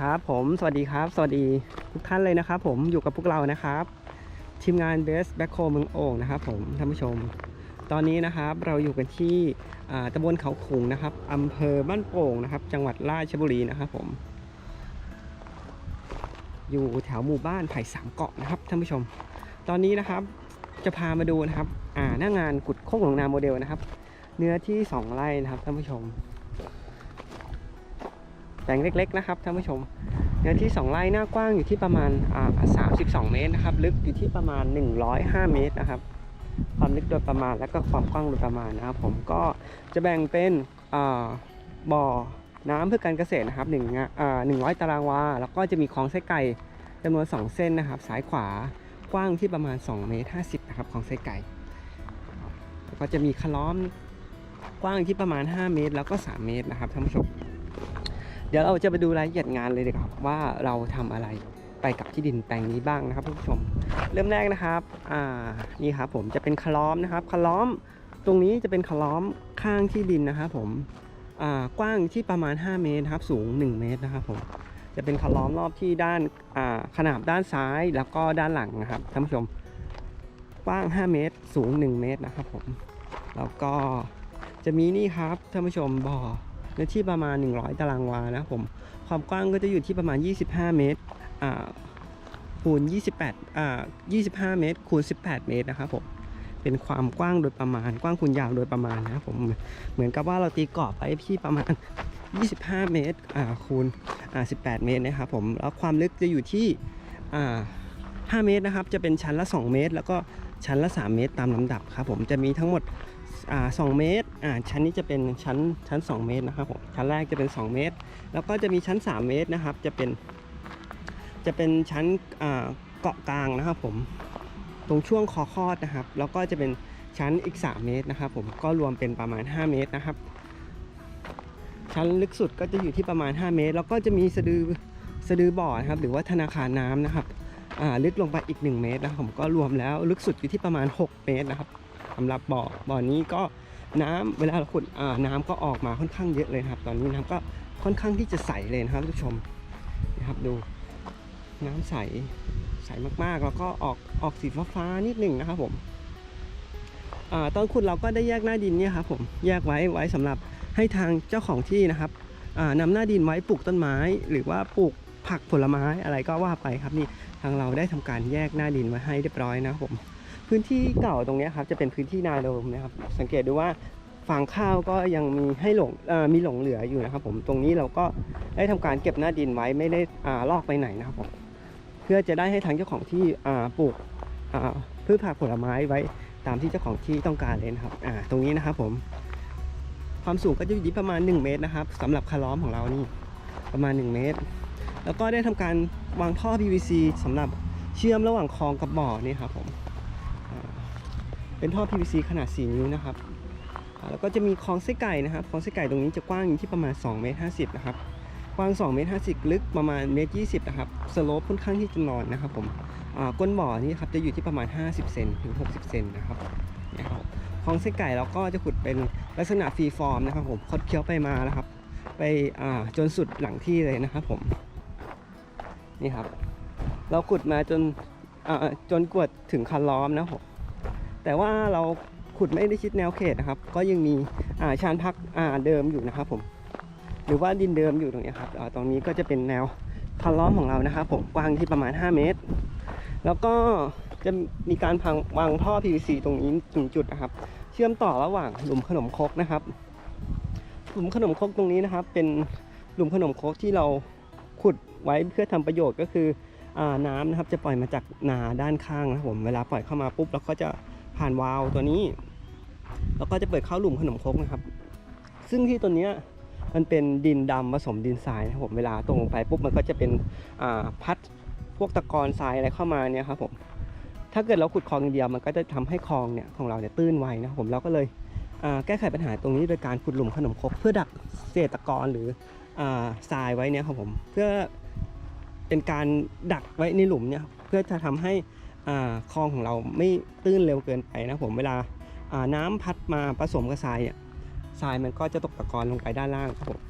ครับผมสวัสดีครับ สวัสดีทุกท่านเลยนะครับ ผมอยู่กับพวกเรานะครับ ทีมงาน Best b a c k h o เมืองโอ่งนะครับ ผมท่านผู้ชม ตอนนี้นะครับเราอยู่กันที่ตำบลเขาขุงนะครับอำเภอบ้านโป่งนะครับ จังหวัดราชบุรีนะครับผม อยู่แถวหมู่บ้านไผ่สามเกาะนะครับท่านผู้ชม ตอนนี้นะครับจะพามาดูนะครับ อ่าหน้างานกุดโคกหลงนาโมเดลนะครับ เนื้อที่ 2 ไร่นะครับท่านผู้ชม แปลงเล็กๆนะครับท่านผู้ชม เนื้อที่ 2 ไร่หน้ากว้างอยู่ที่ประมาณ32เมตรนะครับ ลึกอยู่ที่ประมาณ 105 เมตรนะครับ ความลึกโดยประมาณแล้วก็ความกว้างโดยประมาณนะครับผมก็จะแบ่งเป็นบ่อน้ำเพื่อการเกษตรนะครับหนึ่งงะอ่า100ตารางวา แล้วก็จะมีคลองไส้ไก่จำนวน 2 เส้นนะครับ ซ้ายขวากว้างที่ประมาณ2เมตร50นะครับของไส้ไก่แล้วก็จะมีคล้อมกว้างที่ประมาณ 5 เมตร แล้วก็ 3 เมตรนะครับท่านผู้ชม เดี๋ยวเราจะไปดูรายละเอียดงานเลยดีกว่าครับว่าเราทำอะไรไปกับที่ดินแปลงนี้บ้างนะครับท่านผู้ชม เริ่มแรกนะครับอ่านี่ครับผมจะเป็นคล้อมนะครับคล้อมตรงนี้จะเป็นคล้อมข้างที่ดินนะครับผมอ่ากว้างที่ประมาณ 5 เมตรครับสูง 1 เมตรนะครับผมจะเป็นคล้อมรอบที่ด้านอ่าขนาบด้านซ้ายแล้วก็ด้านหลังนะครับท่านผู้ชมกว้าง 5 เมตร สูง 1 เมตรนะครับผมแล้วก็จะมีนี่ครับท่านผู้ชมบ่อ เนื้อที่ประมาณ 100 ตารางวานะผม ความกว้างก็จะอยู่ที่ประมาณ 25 เมตรอ่าคูณ 28อ่า25 เมตรคูณ 18 เมตรนะครับผมเป็นความกว้างโดยประมาณกว้างคูณยาวโดยประมาณนะครับผมเหมือนกับว่าเราตีกรอบไปที่ประมาณ 25 เมตรอ่าคูณอ่า18 เมตรนะครับผมแล้วความลึกจะอยู่ที่อ่า5เมตรนะครับ จะเป็นชั้นละ 2 เมตร แล้วก็ ชั้นละ 3 เมตรตามลำดับครับผมจะมีทั้งหมดอ่า2เมตรชั้นนี้จะเป็นชั้นชั้น 2 เมตรนะครับผมชั้นแรกจะเป็น 2 เมตร แล้วก็จะมีชั้น 3 เมตรนะครับ จะเป็น จะเป็นชั้นเกาะกลางนะครับผมตรงช่วงคอคอดนะครับ แล้วก็จะเป็นชั้นอีก 3 เมตรนะครับผมก็รวมเป็นประมาณ 5 เมตรนะครับ ชั้นลึกสุดก็จะอยู่ที่ประมาณ 5 เมตร แล้วก็จะมีสะดือสะดือบ่อนะครับ หรือว่าธนาคารน้ำนะครับ ลึกลงไปอีก 1 เมตรนะผมก็รวมแล้วลึกสุดอยู่ที่ประมาณ 6 เมตรนะครับสำหรับบ่อบ่อนี้ก็น้ำเวลาเราขุดน้ำก็ออกมาค่อนข้างเยอะเลยครับ ตอนนี้น้ำก็ค่อนข้างที่จะใสเลยนะครับทุกชมนะครับดูน้ำใสใสมากๆ แล้วก็ออกออกสีฟ้าๆนิดหนึ่งนะครับผมอตอนขุดเราก็ได้แยกหน้าดินเนี่ยครับผมแยกไว้ไว้สำหรับให้ทางเจ้าของที่นะครับอ่านำหน้าดินไว้ปลูกต้นไม้ หรือว่าปลูก ผักผลไม้อะไรก็ว่าไปครับนี่ทางเราได้ทำการแยกหน้าดินไว้ให้เรียบร้อยนะครับผมพื้นที่เก่าตรงนี้ครับจะเป็นพื้นที่นาโดมนะครับ สังเกตดูว่าฟางข้าวก็ยังมีให้หลงมีหลงเหลืออยู่นะครับ ผมตรงนี้เราก็ได้ทำการเก็บหน้าดินไว้ไม่ได้อลอกไปไหนนะครับผมเพื่อจะได้ให้ทางเจ้าของที่ปลูกพืชผักผลไม้ไว้ตามที่เจ้าของที่ต้องการเลยนะครับตรงนี้นะครับผม ความสูงก็จะอยู่ที่ประมาณ 1 เมตรนะครับสำหรับคาล้อมของเรานี่ประมาณ 1 เมตร แล้วก็ได้ทำการวางท่อ PVC สำหรับเชื่อมระหว่างคลองกับบ่อนี่ครับผมเป็นท่อ PVC ขนาด 4 นิ้วนะครับ แล้วก็จะมีคลองไส้ไก่นะครับ คลองไส้ไก่ตรงนี้จะกว้างอยู่ที่ประมาณ2เมตร50นะครับ กว้าง2เมตร50 ลึกประมาณเมตร20นะครับ สโลปค่อนข้างที่จะนอนนะครับผมก้นบ่อนี่ครับจะอยู่ที่ประมาณ 50 เซนถึง 60 เซนนะครับครับคลองไส้ไก่เราก็จะขุดเป็นลักษณะฟรีฟอร์มนะครับผมคดเคี้ยวไปมานะครับ ไปจนสุดหลังที่เลยนะครับผม นี่ครับ เราขุดมาจนาจนกวดถึงคันล้อมนะครับผมแต่ว่าเราขุดไม่ได้ชิดแนวเขตนะครับ ก็ยังมีาชานพักเดิมอยู่นะครับ ผม หรือว่าดินเดิมอยู่ตรงนี้ครับตรงนี้ก็จะเป็นแนวคันล้อมของเรานะครับ ผมกว้างที่ประมาณ 5 เมตร แล้วก็จะมีการพังวางท่อ PVC ตรงนี้ถึงจุดนะครับ เชื่อมต่อระหว่างหลุมขนมครกนะครับ หลุมขนมครกตรงนี้นะครับ เป็นหลุมขนมครกที่เรา ขุดไว้เพื่อทำประโยชน์ก็คืออน้ำนะครับจะปล่อยมาจากนาด้านข้างนะครับผมเวลาปล่อยเข้ามาปุ๊บเราก็จะผ่านวาล์วตัวนี้ แล้วก็จะเปิดเข้าหลุมขนมครกนะครับ ซึ่งที่ตัวเนี้ยมันเป็นดินดำผสมดินทรายนะครับผมเวลาตรงลงไปปุ๊บมันก็จะเป็นพัดพวกตะกอนทรายอะไรเข้ามาเนี่ยครับผมถ้าเกิดเราขุดคลองอย่างเดียวมันก็จะทำให้คลองเนี่ยของเราเนี่ยตื้นไวนะครับผมเราก็เลยแก้ไขปัญหาตรงนี้โดยการขุดหลุมขนมครกเพื่อดักเศษตะกอนหรือ ทรายไว้เนี่ยครับผมเพื่อเป็นการดักไว้ในหลุมเนี่ยเพื่อจะทำให้คลองของเราไม่ตื้นเร็วเกินไปนะผมเวลาน้ำพัดมาผสมกับทรายเนี่ยทรายมันก็จะตกตะกอนลงไปด้านล่างครับผม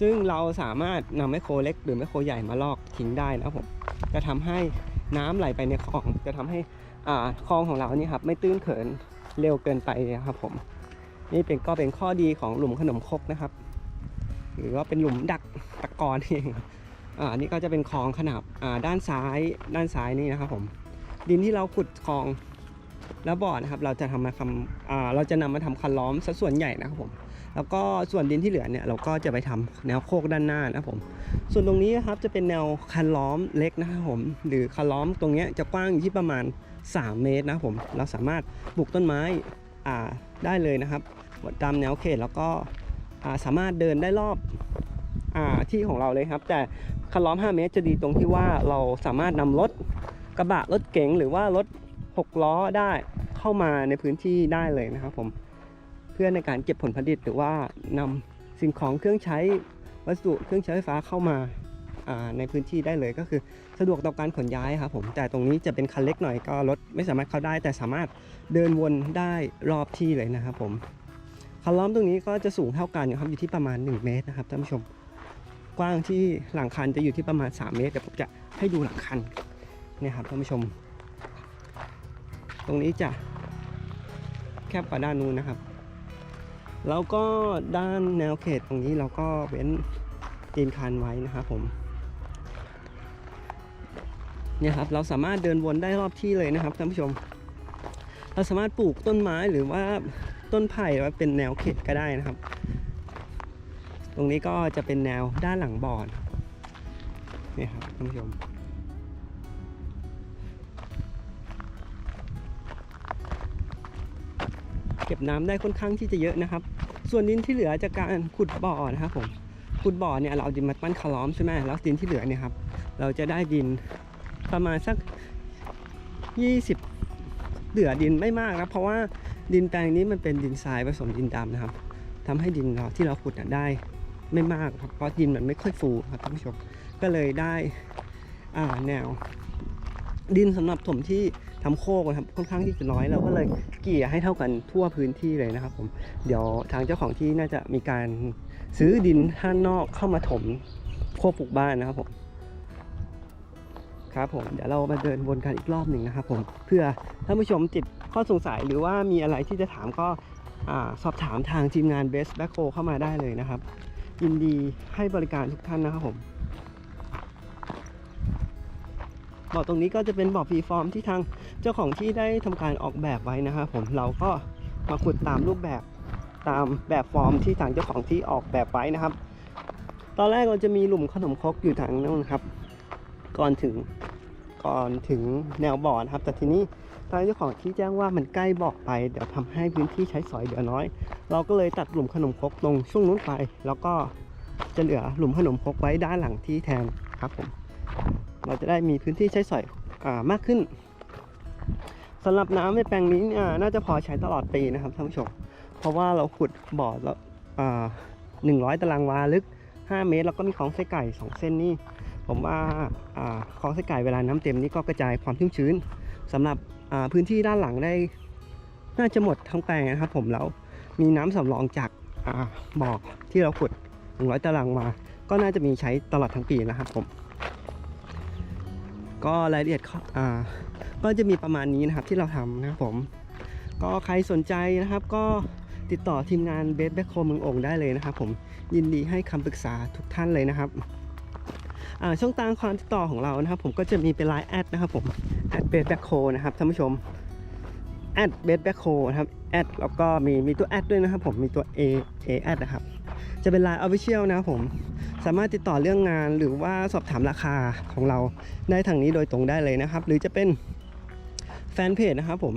ซึ่งเราสามารถนำแมโครเล็กหรือแมโครใหญ่มาลอกทิ้งได้นะครับผมจะทำให้น้ำไหลไปในคลองจะทำให้คลองของเรานี่ครับไม่ตื้นเขินเร็วเกินไปนครับผม นี่เป็นก็เป็นข้อดีของหลุมขนมครกนะครับ หรือว่าเป็นหลุมดักตะกอนเองอ่านี่ก็จะเป็นคลองขนาบอ่าด้านซ้ายด้านซ้ายนี่นะครับผม ดินที่เราขุดคลองแล้วบ่อนะครับ เราจะทำมาทำอ่าเราจะนำมาทำคันล้อมซะส่วนใหญ่นะครับผม แล้วก็ส่วนดินที่เหลือเนี่ยเราก็จะไปทำแนวโคกด้านหน้านะครับผม ส่วนตรงนี้นะครับจะเป็นแนวคันล้อมเล็กนะครับผม หรือคันล้อมตรงเนี้ยจะกว้างอยู่ที่ประมาณ 3 เมตรนะครับผม เราสามารถปลูกต้นไม้อ่าได้เลยนะครับตามแนวเขตแล้วก็ สามารถเดินได้รอบอที่ของเราเลยครับ แต่คันล้อม 5 เมตรจะดีตรงที่ว่าเราสามารถนำรถกระบะรถเก๋งหรือว่ารถ 6 ล้อได้เข้ามาในพื้นที่ได้เลยนะครับผมเพื่อในการเก็บผลผลิตหรือว่านำสิ่งของเครื่องใช้วัสดุเครื่องใช้ไฟฟ้าเข้ามาในพื้นที่ได้เลยก็คือสะดวกต่อการขนย้ายครับผมแต่ตรงนี้จะเป็นคันเล็กหน่อยก็รถไม่สามารถเข้าได้ แต่สามารถเดินวนได้รอบที่เลยนะครับผม คันล้อมตรงนี้ก็จะสูงเท่ากันอยู่ครับอยู่ที่ประมาณ 1 เมตรนะครับท่านผู้ชม กว้างที่หลังคันจะอยู่ที่ประมาณ 3 เมตรเดี๋ยวผมจะให้ดูหลังคันเนี่ยครับท่านผู้ชม ตรงนี้จะแคบกว่าด้านนู้นนะครับ แล้วก็ด้านแนวเขตตรงนี้เราก็เว้นดินคันไว้นะครับผมเนี่ยครับเราสามารถเดินวนได้รอบที่เลยนะครับท่านผู้ชม เราสามารถปลูกต้นไม้หรือว่า ต้นไผ่ไว้เป็นแนวเขตก็ได้นะครับ ตรงนี้ก็จะเป็นแนวด้านหลังบ่อนนี่ครับท่านผู้ชมเก็บน้ำได้ค่อนข้างที่จะเยอะนะครับ ส่วนดินที่เหลือจากการขุดบ่อนะครับผม ขุดบ่อเนี่ยเราเอาดินมาปั้นคาล้อมใช่ไหมแล้วดินที่เหลือเนี่ยครับ เราจะได้ดินประมาณสัก 20 เหลือดินไม่มากนะเพราะว่า ดินแปลงนี้มันเป็นดินทรายผสมดินดำนะครับทำให้ดินเราที่เราขุดได้ไม่มากครับเพราะดินมันไม่ค่อยฟูครับท่านผู้ชมก็เลยได้อ่าแนว ดินสำหรับถมที่ทำโคกนะครับค่อนข้างที่จะน้อยเราก็เลยเกลี่ยให้เท่ากันทั่วพื้นที่เลยนะครับ ผมเดี๋ยวทางเจ้าของที่น่าจะมีการซื้อดินท่านนอกเข้ามาถมโคกปลูกบ้านนะครับผมครับผมเดี๋ยวเรามาเดินวนกันอีกรอบหนึ่งนะครับผมเพื่อท่านผู้ชมติด ข้อสงสัยหรือว่ามีอะไรที่จะถามก็สอบถามทางทีมงาน Best Backho เข้ามาได้เลยนะครับ ยินดีให้บริการทุกท่านนะครับผมบ่อตรงนี้ก็จะเป็นบ่อฟรีฟอร์มที่ทางเจ้าของที่ได้ทำการออกแบบไว้นะครับผมเราก็มาขุดตามรูปแบบตามแบบฟอร์มที่ทางเจ้าของที่ออกแบบไว้นะครับ ตอนแรกเราจะมีหลุมขนมครกอยู่ทางนู้นครับ ก่อนถึงก่อนถึงแนวบ่อนะครับ แต่ทีนี้ ทางเจ้าของที่แจ้งว่ามันใกล้บ่อไป เดี๋ยวทำให้พื้นที่ใช้สอยเหลือน้อย เราก็เลยตัดหลุมขนมครกตรงช่วงนู้นไป แล้วก็จะเหลือหลุมขนมครกไว้ด้านหลังที่แทนครับผม เราจะได้มีพื้นที่ใช้สอยอามากขึ้นสำหรับน้ำในแปลงนี้เนี่ยน่าจะพอใช้ตลอดปีนะครับท่านผู้ชม เพราะว่าเราขุดบ่อแล้วหนึ่งร้อยตารางวาลึก 5 เมตร แล้วก็มีคลองไส้ไก่ 2 เส้นนี่ผมว่าอ่าคลองไส้ไก่เวลาน้ำเต็มนี่ก็กระจายความชุ่มชื้นสำหรับ พื้นที่ด้านหลังได้ น่าจะหมดทั้งแปลงนะครับ ผมแล้วมีน้ำสำรองจากบ่อที่เราขุด 100 ตารางวาก็น่าจะมีใช้ตลอดทั้งปีนะครับผม ก็รายละเอียดก็จะมีประมาณนี้นะครับที่เราทำนะครับผม ก็ใครสนใจนะครับก็ติดต่อทีมงานเบสแบ็คโคเมืองโองได้เลยนะครับผมยินดีให้คำปรึกษาทุกท่านเลยนะครับช่องทางความติดต่อของเรานะครับ ผมก็จะมีเป็นไลน์แอดนะครับผม แอดเบสแบ็คโคนะครับท่านผู้ชมแอดเบสแบ็คโคนะครับแอดแล้วก็มีมีตัวแอดด้วยนะครับผมมีตัว A A แอดนะครับ จะเป็นไลน์ออฟฟิเชียลนะครับผมสามารถติดต่อเรื่องงานหรือว่าสอบถามราคาของเราได้ทางนี้โดยตรงได้เลยนะครับ หรือจะเป็นแฟนเพจนะครับผม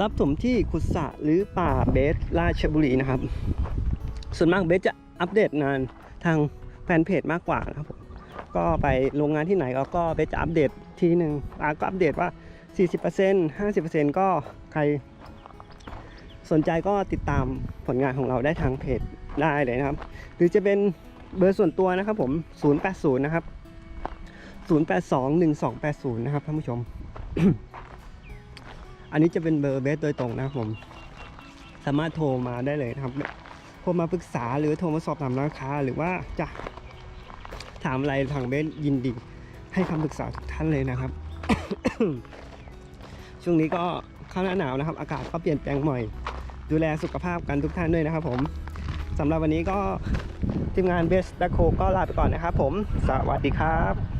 รับถมที่ขุดสะหรือป่าเบสราชบุรีนะครับ ส่วนมากเบสจะอัปเดตงานทางแฟนเพจมากกว่านะครับผมก็ไปโรงงานที่ไหนก็เบสจะอัปเดต ทีหนึ่งอาก็อัปเดตว่า 40% 50%ก็ใครสนใจก็ติดตามผลงานของเราได้ทางเพจได้เลยนะครับ หรือจะเป็นเบอร์ส่วนตัวนะครับผม 080 นะครับ 0821280 นะครับท่านผู้ชม อันนี้จะเป็นเบอร์เบสโดยตรงนะครับผม สามารถโทรมาได้เลยนะครับ โทรมาปรึกษาหรือโทรมาสอบถามราคาหรือว่าจะถามอะไรทางเบสยินดี ให้คำปรึกษาทุกท่านเลยนะครับ ช่วงนี้ก็เข้าหน้าหนาวนะครับ อากาศก็เปลี่ยนแปลงบ่อย ดูแลสุขภาพกันทุกท่านด้วยนะครับผมสำหรับวันนี้ก็ทีมงานเบสแบคโคก็ลาไปก่อนนะครับผม สวัสดีครับ